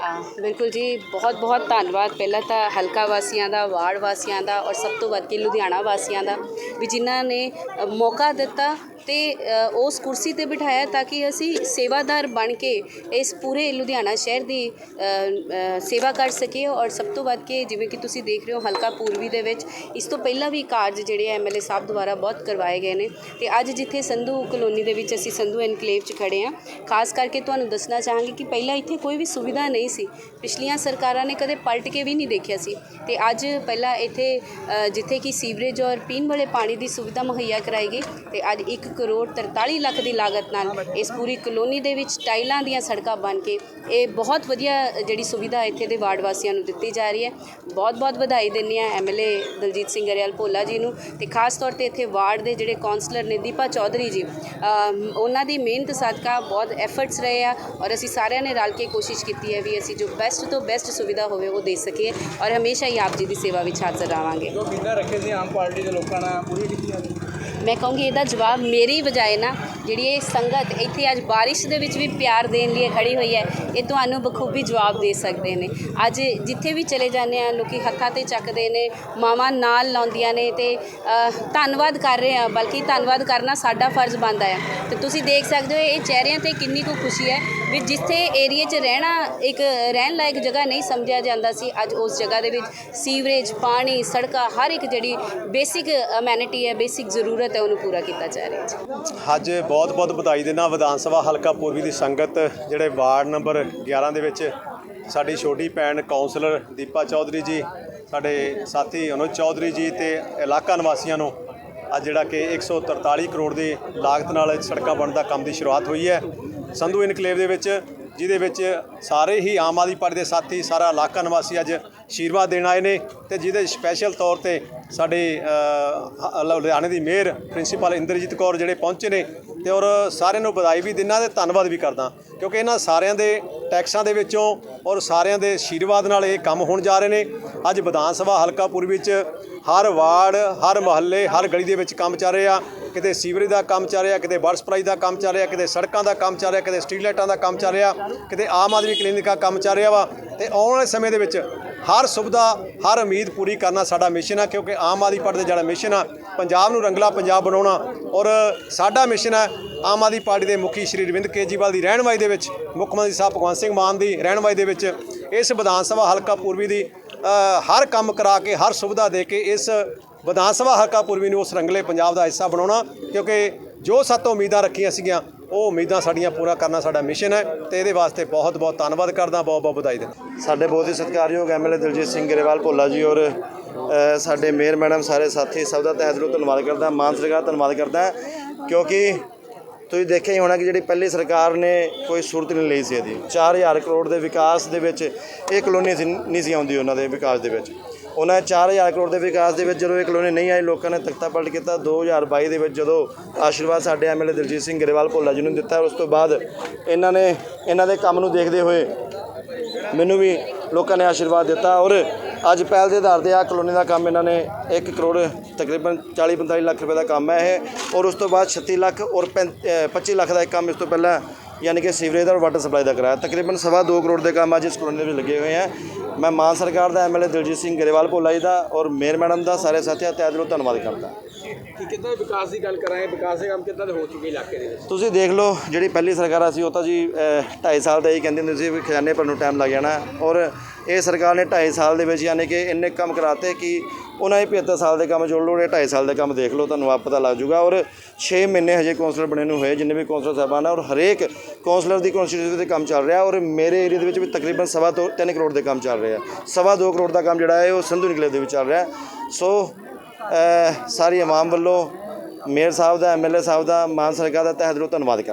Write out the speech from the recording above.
ਬਿਲਕੁਲ ਜੀ, ਬਹੁਤ ਬਹੁਤ ਧੰਨਵਾਦ। ਪਹਿਲਾਂ ਤਾਂ ਹਲਕਾ ਵਾਸੀਆਂ ਦਾ, ਵਾਰਡ ਵਾਸੀਆਂ ਦਾ ਔਰ ਸਭ ਤੋਂ ਵੱਧ ਕੇ ਲੁਧਿਆਣਾ ਵਾਸੀਆਂ ਦਾ ਵੀ ਜਿਨ੍ਹਾਂ ਨੇ ਮੌਕਾ ਦਿੱਤਾ ਤੇ ਉਸ ਕੁਰਸੀ ਤੇ ਬਿਠਾਇਆ ਤਾਂ ਕਿ ਅਸੀਂ ਸੇਵਾਦਾਰ ਬਣ ਕੇ ਇਸ ਪੂਰੇ ਲੁਧਿਆਣਾ ਸ਼ਹਿਰ ਦੀ ਸੇਵਾ ਕਰ ਸਕੀਏ ਔਰ ਸਭ ਤੋਂ ਵੱਧ ਕੇ ਜਿਵੇਂ ਕਿ ਤੁਸੀਂ ਦੇਖ ਰਹੇ ਹੋ ਹਲਕਾ ਪੂਰਬੀ ਦੇ ਵਿੱਚ, ਇਸ ਤੋਂ ਪਹਿਲਾਂ ਵੀ ਕਾਰਜ ਜਿਹੜੇ ਐਮਐਲਏ ਸਾਹਿਬ ਦੁਆਰਾ ਬਹੁਤ ਕਰਵਾਏ ਗਏ ਨੇ ਤੇ ਅੱਜ ਜਿੱਥੇ ਸੰਧੂ ਕਲੋਨੀ ਦੇ ਵਿੱਚ ਅਸੀਂ ਸੰਧੂ ਐਨਕਲੇਵ 'ਚ ਖੜੇ ਆ ਖਾਸ ਕਰਕੇ ਤੁਹਾਨੂੰ ਦੱਸਣਾ ਚਾਹਾਂਗੇ ਕਿ ਪਹਿਲਾਂ ਇੱਥੇ ਕੋਈ ਵੀ ਸੁਵਿਧਾ ਨਹੀਂ ਸੀ, ਪਿਛਲੀਆਂ ਸਰਕਾਰਾਂ ਨੇ ਕਦੇ ਪਲਟ ਕੇ ਵੀ ਨਹੀਂ ਦੇਖਿਆ ਸੀ ਤੇ ਅੱਜ ਪਹਿਲਾਂ ਇੱਥੇ ਜਿੱਥੇ ਕਿ ਸੀਵਰੇਜ ਔਰ ਪੀਣ ਵਾਲੇ ਪਾਣੀ ਦੀ ਸੁਵਿਧਾ ਮੁਹੱਈਆ ਕਰਾਈ ਗਈ ਤੇ ਅੱਜ 1 ਕਰੋੜ 43 ਲੱਖ ਦੀ ਲਾਗਤ ਨਾਲ ਇਸ ਪੂਰੀ ਕਲੋਨੀ ਦੇ ਵਿੱਚ ਟਾਈਲਾਂ ਦੀਆਂ ਸੜਕਾਂ ਬਣ ਕੇ ਇਹ ਬਹੁਤ ਵਧੀਆ ਜਿਹੜੀ ਸੁਵਿਧਾ ਇੱਥੇ ਦੇ ਵਾਰਡ ਵਾਸੀਆਂ ਨੂੰ ਦਿੱਤੀ ਜਾ ਰਹੀ ਹੈ। ਬਹੁਤ ਬਹੁਤ ਵਧਾਈ ਦਿੰਦੀ ਹਾਂ ਐਮਐਲਏ ਦਲਜੀਤ ਸਿੰਘ ਗਰੇਵਾਲ ਭੋਲਾ ਜੀ ਨੂੰ ਤੇ ਖਾਸ ਤੌਰ ਤੇ ਇੱਥੇ ਵਾਰਡ ਦੇ ਜਿਹੜੇ ਕਾਉਂਸਲਰ ਨੇ ਦੀਪਾ ਚੌਧਰੀ ਜੀ ਉਹਨਾਂ ਦੀ ਮਿਹਨਤ ਸਦਕਾ ਬਹੁਤ ਐਫਰਟਸ ਰਹੇ ਆ ਔਰ ਅਸੀਂ ਸਾਰਿਆਂ ਨੇ ਰਲ ਕੇ ਕੋਸ਼ਿਸ਼ ਕੀਤੀ ਹੈ ਵੀ ਅਸੀਂ ਜੋ ਬੈਸਟ ਤੋਂ ਬੈਸਟ ਸੁਵਿਧਾ ਹੋਵੇ ਉਹ ਦੇ ਸਕੀਏ ਔਰ ਹਮੇਸ਼ਾ ਹੀ ਆਪ ਜੀ ਦੀ ਸੇਵਾ ਵਿੱਚ ਹਾਜ਼ਰ ਰਹਾਂਗੇ। ਜੋ ਉਮੀਦਾਂ ਰੱਖੇ ਸੀ ਆਮ ਪਾਰਟੀ ਦੇ ਲੋਕਾਂ ਨਾਲ ਪੂਰੀ ਕੀਤੀਆਂ ਨੇ ਮੈਂ ਕਹੂੰਗੀ ਇਹਦਾ ਜਵਾਬ ਮੇਰੀ ਬਜਾਏ ਨਾ ਜਿਹੜੀ ਇਹ ਸੰਗਤ ਇੱਥੇ ਅੱਜ ਬਾਰਿਸ਼ ਦੇ ਵਿੱਚ ਵੀ ਪਿਆਰ ਦੇਣ ਲਈ ਖੜੀ ਹੋਈ ਹੈ, ਇਹ ਤੁਹਾਨੂੰ ਬਖੂਬੀ ਜਵਾਬ ਦੇ ਸਕਦੇ ਨੇ। ਅੱਜ ਜਿੱਥੇ ਵੀ ਚਲੇ ਜਾਂਦੇ ਆ, ਲੋਕੀ ਹੱਥਾਂ ਤੇ ਚੱਕਦੇ ਨੇ, ਮਾਵਾਂ ਨਾਲ ਲਾਉਂਦੀਆਂ ਨੇ ਤੇ ਧੰਨਵਾਦ ਕਰ ਰਹੇ ਆ, ਬਲਕਿ ਧੰਨਵਾਦ ਕਰਨਾ ਸਾਡਾ ਫਰਜ਼ ਬਣਦਾ ਹੈ ਤੇ ਤੁਸੀਂ ਦੇਖ ਸਕਦੇ ਹੋ, ਇਹ ਚਿਹਰਿਆਂ ਤੇ ਕਿੰਨੀ ਕੁ ਖੁਸ਼ੀ ਹੈ। ਵੀ ਜਿੱਥੇ ਏਰੀਆ 'ਚ ਰਹਿਣਾ ਇੱਕ ਰਹਿਣ ਲਾਇਕ ਜਗ੍ਹਾ ਨਹੀਂ ਸਮਝਿਆ ਜਾਂਦਾ ਸੀ, ਅੱਜ ਉਸ ਜਗ੍ਹਾ ਦੇ ਵਿੱਚ ਸੀਵਰੇਜ, ਪਾਣੀ, ਸੜਕਾਂ ਹਰ ਇੱਕ ਜਿਹੜੀ ਬੇਸਿਕ ਅਮੈਨਿਟੀ ਹੈ, ਬੇਸਿਕ ਜ਼ਰੂਰਤ ਹੈ, ਉਹਨੂੰ ਪੂਰਾ ਕੀਤਾ ਜਾ ਰਿਹਾ ਜੀ। ਅੱਜ ਬਹੁਤ ਬਹੁਤ ਵਧਾਈ ਦੇਣਾ ਵਿਧਾਨ ਸਭਾ ਹਲਕਾ ਪੂਰਬੀ ਦੀ ਸੰਗਤ ਜਿਹੜੇ ਵਾਰਡ ਨੰਬਰ 11 ਦੇ ਵਿੱਚ ਸਾਡੀ ਛੋਟੀ ਭੈਣ ਕਾਉਂਸਲਰ ਦੀਪਾ ਚੌਧਰੀ ਜੀ, ਸਾਡੇ ਸਾਥੀ ਅਨੁਜ ਚੌਧਰੀ ਜੀ ਤੇ ਇਲਾਕਾ ਨਿਵਾਸੀਆਂ ਨੂੰ ਅੱਜ ਜਿਹੜਾ ਕਿ 143 ਕਰੋੜ ਦੀ ਲਾਗਤ ਨਾਲ ਸੜਕਾਂ ਬਣਨ ਦਾ ਕੰਮ ਦੀ ਸ਼ੁਰੂਆਤ ਹੋਈ ਹੈ। ਸੰਧੂ ਇਨਕਲੇਵ ਦੇ ਵਿੱਚ, ਜਿਹਦੇ ਵਿੱਚ ਸਾਰੇ ਹੀ ਆਮ ਆਦਮੀ ਪਾਰਟੀ ਦੇ ਸਾਥੀ, ਸਾਰਾ ਇਲਾਕਾ ਨਿਵਾਸੀ ਅੱਜ ਆਸ਼ੀਰਵਾਦ ਦੇਣ ਆਏ ਨੇ ਤੇ ਜਿਹਦੇ ਸਪੈਸ਼ਲ ਤੌਰ ਤੇ ਸਾਡੇ ਲੁਧਿਆਣੇ ਦੀ ਮੇਅਰ ਪ੍ਰਿੰਸੀਪਲ ਇੰਦਰਜੀਤ ਕੌਰ ਜਿਹੜੇ ਪਹੁੰਚੇ ਨੇ ਤੇ ਔਰ ਸਾਰਿਆਂ ਨੂੰ ਵਧਾਈ ਵੀ ਦਿੰਦਾ ਤੇ ਧੰਨਵਾਦ ਵੀ ਕਰਦਾ। ਕਿਉਂਕਿ ਇਹਨਾਂ ਸਾਰਿਆਂ ਦੇ ਟੈਕਸਾਂ ਦੇ ਵਿੱਚੋਂ ਔਰ ਸਾਰਿਆਂ ਦੇ ਆਸ਼ੀਰਵਾਦ ਨਾਲ ਇਹ ਕੰਮ ਹੋਣ ਜਾ ਰਹੇ ਨੇ। ਅੱਜ ਵਿਧਾਨ ਸਭਾ ਹਲਕਾ ਪੂਰਬੀ ਵਿੱਚ ਹਰ ਵਾਰਡ, ਹਰ ਮਹੱਲੇ, ਹਰ ਗਲੀ ਦੇ ਵਿੱਚ ਕੰਮ ਚੱਲ ਰਿਹਾ। ਕਿਤੇ ਸੀਵਰੇਜ ਦਾ ਕੰਮ ਚੱਲ ਰਿਹਾ, ਕਿਤੇ ਵਾਟਰ ਸਪਲਾਈ ਦਾ ਕੰਮ ਚੱਲ ਰਿਹਾ, ਕਿਤੇ ਸੜਕਾਂ ਦਾ ਕੰਮ ਚੱਲ ਰਿਹਾ, ਕਿਤੇ ਸਟਰੀਟ ਲਾਈਟਾਂ ਦਾ ਕੰਮ ਚੱਲ ਰਿਹਾ, ਕਿਤੇ ਆਮ ਆਦਮੀ ਕਲੀਨਿਕ ਦਾ ਕੰਮ ਚੱਲ ਰਿਹਾ ਵਾ। ਤੇ ਆਉਣ ਵਾਲੇ ਸਮੇਂ ਦੇ ਵਿੱਚ ਹਰ ਸੁਵਿਧਾ, ਹਰ ਉਮੀਦ ਪੂਰੀ ਕਰਨਾ ਸਾਡਾ ਮਿਸ਼ਨ ਆ, ਕਿਉਂਕਿ ਆਮ ਆਦਮੀ ਪਾਰਟੀ ਦਾ ਜਿਹੜਾ ਮਿਸ਼ਨ ਆ, ਪੰਜਾਬ ਨੂੰ ਰੰਗਲਾ ਪੰਜਾਬ ਬਣਾਉਣਾ ਔਰ ਸਾਡਾ ਮਿਸ਼ਨ ਹੈ ਆਮ ਆਦਮੀ ਪਾਰਟੀ ਦੇ ਮੁਖੀ ਸ਼੍ਰੀ ਅਰਵਿੰਦ ਕੇਜਰੀਵਾਲ ਦੀ ਰਹਿਨਮਾਈ ਦੇ ਵਿੱਚ, ਮੁੱਖ ਮੰਤਰੀ ਸਾਹਿਬ ਭਗਵੰਤ ਸਿੰਘ ਮਾਨ ਦੀ ਰਹਿਨਮਾਈ ਦੇ ਵਿੱਚ, ਇਸ ਵਿਧਾਨ ਸਭਾ ਹਲਕਾ ਪੂਰਬੀ ਦੀ ਹਰ ਕੰਮ ਕਰਾ ਕੇ, ਹਰ ਸੁਵਿਧਾ ਦੇ ਕੇ ਇਸ ਵਿਧਾਨ ਸਭਾ ਹਲਕਾ ਪੂਰਬੀ ਨੂੰ ਉਸ ਰੰਗਲੇ ਪੰਜਾਬ ਦਾ ਹਿੱਸਾ ਬਣਾਉਣਾ, ਕਿਉਂਕਿ ਜੋ ਸਾਤੋਂ ਉਮੀਦਾਂ ਰੱਖੀਆਂ ਸੀਗੀਆਂ ਉਹ ਉਮੀਦਾਂ ਸਾਡੀਆਂ ਪੂਰਾ ਕਰਨਾ ਸਾਡਾ ਮਿਸ਼ਨ ਹੈ ਤੇ ਇਹਦੇ ਵਾਸਤੇ ਬਹੁਤ ਬਹੁਤ ਧੰਨਵਾਦ ਕਰਦਾ, ਬਹੁਤ ਬਹੁਤ ਵਧਾਈ ਦਿੰਦਾ। ਸਾਡੇ ਬਹੁਤ ਹੀ ਸਤਿਕਾਰਯੋਗ ਐਮਐਲਏ ਦਿਲਜੀਤ ਸਿੰਘ ਗਰੇਵਾਲ ਭੋਲਾ ਜੀ ਔਰ ਸਾਡੇ ਮੇਅਰ ਮੈਡਮ ਸਾਰੇ ਸਾਥੀ, ਸਭ ਦਾ ਤਹਿ ਦਿਲੋਂ ਧੰਨਵਾਦ ਕਰਦਾ, ਮਾਨ ਸਰਕਾਰ ਦਾ ਧੰਨਵਾਦ ਕਰਦਾ, ਕਿਉਂਕਿ ਤੁਸੀਂ ਦੇਖਿਆ ਹੀ ਹੋਣਾ ਕਿ ਜਿਹੜੀ ਪਹਿਲੀ ਸਰਕਾਰ ਨੇ ਕੋਈ ਸੁਰਤ ਨਹੀਂ ਲਈ ਸੀ ਇਹਦੀ। 4000 ਕਰੋੜ ਦੇ ਵਿਕਾਸ ਦੇ ਵਿੱਚ ਇਹ ਕਲੋਨੀ ਸੀ, ਨਹੀਂ ਸੀ ਆਉਂਦੀ ਉਹਨਾਂ ਦੇ ਵਿਕਾਸ ਦੇ ਵਿੱਚ। ਉਹਨਾਂ 4000 ਕਰੋੜ ਦੇ ਵਿਕਾਸ ਦੇ ਵਿੱਚ ਜਦੋਂ ਇਹ ਕਲੋਨੀ ਨਹੀਂ ਆਈ, ਲੋਕਾਂ ਨੇ ਤਖਤਾ ਪਲਟ ਕੀਤਾ। 2022 ਦੇ ਵਿੱਚ ਜਦੋਂ ਆਸ਼ੀਰਵਾਦ ਸਾਡੇ ਐਮਐਲਏ ਦਿਲਜੀਤ ਸਿੰਘ ਗਰੇਵਾਲ ਭੋਲਾ ਜੀ ਨੂੰ ਦਿੱਤਾ, ਉਸ ਤੋਂ ਬਾਅਦ ਇਹਨਾਂ ਨੇ, ਇਹਨਾਂ ਦੇ ਕੰਮ ਨੂੰ ਦੇਖਦੇ ਹੋਏ ਮੈਨੂੰ ਵੀ ਲੋਕਾਂ ਨੇ ਆਸ਼ੀਰਵਾਦ ਦਿੱਤਾ ਔਰ ਅੱਜ ਪਹਿਲ ਦੇ ਆਧਾਰ ਤੇ ਆ ਕਲੋਨੀ ਦਾ ਕੰਮ ਇਹਨਾਂ ਨੇ 1 ਕਰੋੜ ਤਕਰੀਬਨ 40 45 ਲੱਖ ਰੁਪਏ ਦਾ ਕੰਮ ਹੈ ਇਹ। ਔਰ ਉਸ ਤੋਂ ਬਾਅਦ 36 ਲੱਖ ਔਰ 25 ਲੱਖ ਦਾ ਇੱਕ ਕੰਮ ਇਸ ਤੋਂ ਪਹਿਲਾਂ ਯਾਨੀ ਕਿ ਸੀਵਰੇਜ ਦਾ ਔਰ ਵਾਟਰ ਸਪਲਾਈ ਦਾ ਕਰਾਇਆ। ਤਕਰੀਬਨ ਸਵਾ 2 ਕਰੋੜ ਦੇ ਕੰਮ ਅੱਜ ਇਸ ਕਲੋਨੀ ਦੇ ਵਿੱਚ ਲੱਗੇ ਹੋਏ ਆ। ਮੈਂ ਮਾਨ ਸਰਕਾਰ ਦਾ ਐਮਐਲਏ ਦਿਲਜੀਤ ਸਿੰਘ ਗਰੇਵਾਲ ਭੋਲਾ ਜੀ ਦਾ ਔਰ ਮੇਅਰ ਮੈਡਮ ਦਾ ਸਾਰੇ ਸਾਥੀਆਂ ਤਹਿ ਦਿਲੋਂ ਧੰਨਵਾਦ ਕਰਦਾ। ਕਿ ਕਿੱਦਾਂ ਦੇ ਵਿਕਾਸ ਦੀ ਗੱਲ ਕਰਾਂਗੇ? ਵਿਕਾਸ ਦੇ ਕੰਮ ਕਿੱਦਾਂ ਦੇ ਹੋ ਚੁੱਕੇ ਇਲਾਕੇ ਦੇ ਵਿੱਚ? ਤੁਸੀਂ ਦੇਖ ਲਓ, ਜਿਹੜੀ ਪਹਿਲੀ ਸਰਕਾਰਾਂ ਸੀ, ਉਹ ਤਾਂ ਜੀ 2.5 ਸਾਲ ਦਾ ਹੀ ਕਹਿੰਦੇ ਹੁੰਦੇ ਸੀ ਵੀ ਖਜ਼ਾਨੇ ਭਰਨ ਨੂੰ ਟਾਈਮ ਲੱਗ ਜਾਣਾ। ਔਰ ਇਹ ਸਰਕਾਰ ਨੇ 2.5 ਸਾਲ ਦੇ ਵਿੱਚ ਯਾਨੀ ਕਿ ਇੰਨੇ ਕੰਮ ਕਰਾਤੇ ਕਿ ਉਹਨਾਂ ਦੇ 75 ਸਾਲ ਦੇ ਕੰਮ ਜੋੜ ਲਓ ਇਹ 2.5 ਸਾਲ ਦੇ ਕੰਮ ਦੇਖ ਲਓ, ਤੁਹਾਨੂੰ ਆਪ ਪਤਾ ਲੱਗ ਜਾਊਗਾ। ਔਰ 6 ਮਹੀਨੇ ਹਜੇ ਕੌਂਸਲਰ ਬਣੇ ਨੂੰ ਹੋਏ, ਜਿੰਨੇ ਵੀ ਕੌਂਸਲਰ ਸਾਹਿਬਾਨ ਆ, ਔਰ ਹਰੇਕ ਕੌਂਸਲਰ ਦੀ ਕੌਂਸਟੀਟਿਊਸ਼ਨ ਤੇ ਕੰਮ ਚੱਲ ਰਿਹਾ। ਔਰ ਮੇਰੇ ਏਰੀਆ ਦੇ ਵਿੱਚ ਵੀ ਤਕਰੀਬਨ ਸਵਾ ਤੋਂ 3 ਕਰੋੜ ਦੇ ਕੰਮ ਚੱਲ ਰਿਹਾ ਸਵਾ 2 ਕਰੋੜ ਦਾ ਕੰਮ ਜਿਹੜਾ ਹੈ, ਉਹ ਸੰਧੂ ਨਿਕਲੇ ਦੇ ਵਿੱਚ ਚੱਲ ਰਿਹਾ। ਸੋ ਸਾਰੀ ਆਵਾਮ ਵੱਲੋਂ ਮੇਅਰ ਸਾਹਿਬ ਦਾ ਐਮਐਲਏ ਸਾਹਿਬ ਦਾ, ਮਾਨ ਸਰਕਾਰ ਦਾ ਤਹਿ ਦਿਲੋਂ ਧੰਨਵਾਦ ਕਰ